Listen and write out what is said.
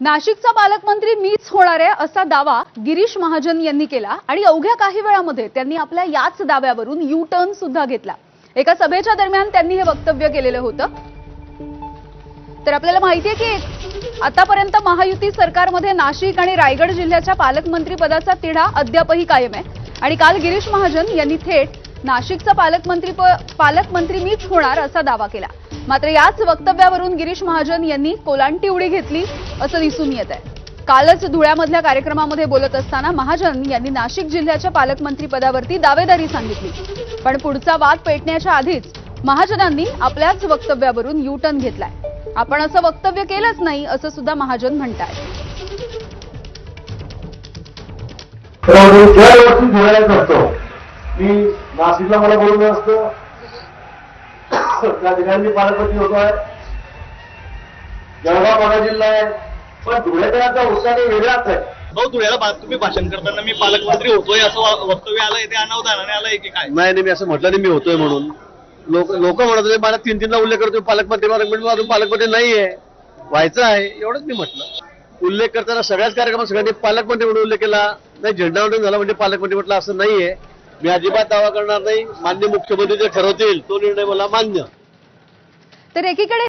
नाशिकचा पालकमंत्री मीच होणार आहे असा दावा गिरीश महाजन यांनी केला आणि अवघ्या काही वेळामध्ये त्यांनी आपल्या याच दाव्यावरून यू टर्न सुद्धा घेतला. एका सभेच्या दरम्यान त्यांनी हे वक्तव्य केलेलं होतं. तर आपल्याला माहितीये की आतापर्यंत महायुती सरकारमध्ये नाशिक आणि रायगड जिल्ह्याच्या पालकमंत्री पदाचा तिढा अद्यापही कायम आहे. आणि काल गिरीश महाजन यांनी थेट नाशिकचा पालकमंत्री पालकमंत्री मीच होणार असा दावा केला. मात्र याच वक्तव्यावरून गिरीश महाजन यांनी कोलांटी उडी घेतली असं दिसून येत आहे. कालच धुळ्यामधल्या कार्यक्रमामध्ये बोलत असताना महाजन यांनी नाशिक जिल्ह्याच्या पालकमंत्री पदावरती दावेदारी सांगितली. पण पुढचा वाद पेटण्याच्या आधीच महाजनांनी आपल्याच वक्तव्यावरून युटर्न घेतलाय. आपण असं वक्तव्य केलंच नाही असं सुद्धा महाजन म्हणतायत. त्यामुळे मी नाशिकला मला बोलवलं असतं. त्या ठिकाणी मी पालकमंत्री होतो आहे. जळगाव माझा जिल्हा आहे. पण धुळेकरांचा उत्साह वेगळाच आहे. भाऊ धुळ्याला बा- तुम्ही भाषण करताना मी पालकमंत्री होतोय असं वक्तव्य आलंय ते अनावधानाने आलंय की काय? नाही नाही मी असं म्हटलं नाही मी होतोय म्हणून. लोक लोक म्हणत होते मला तीन तीनदा उल्लेख करतो पालकमंत्री पालकमंत्री माझं पालकमंत्री नाहीये. व्हायचं आहे एवढंच मी म्हटलं. उल्लेख करताना सगळ्याच कार्यक्रमात सगळ्यांनी पालकमंत्री म्हणून उल्लेख केला. नाही झेंडावंदन झाला म्हणजे पालकमंत्री म्हटलं असं नाहीये. मी अजिबात दावा करणार नाही. मान्य मुख्यमंत्री जे ठरवतील तो निर्णय मला मान्य. तर एकीकडे